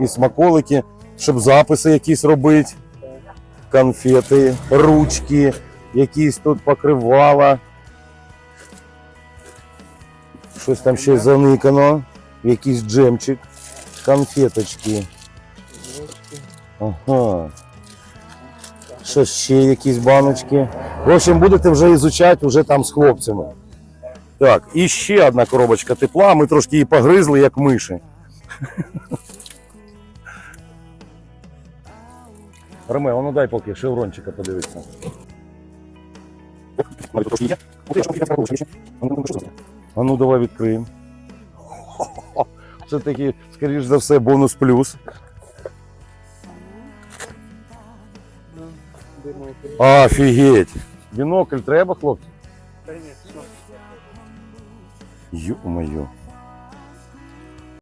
І смаколики, щоб записи якісь робити. Конфети, ручки, якісь тут покривала. Щось там ще заникано. Якийсь джемчик, конфеточки. Ага. Що ще якісь баночки. В общем, будете вже ізучати вже там з хлопцями. Так, і ще одна коробочка тепла. Ми трошки її погризли, як миші. Ромео, ну дай поки шеврончика подивитися. А ну давай відкриємо. Це таки, скоріш за все, бонус плюс. Офігеть! Бінокль треба, хлопці? Ё-моё.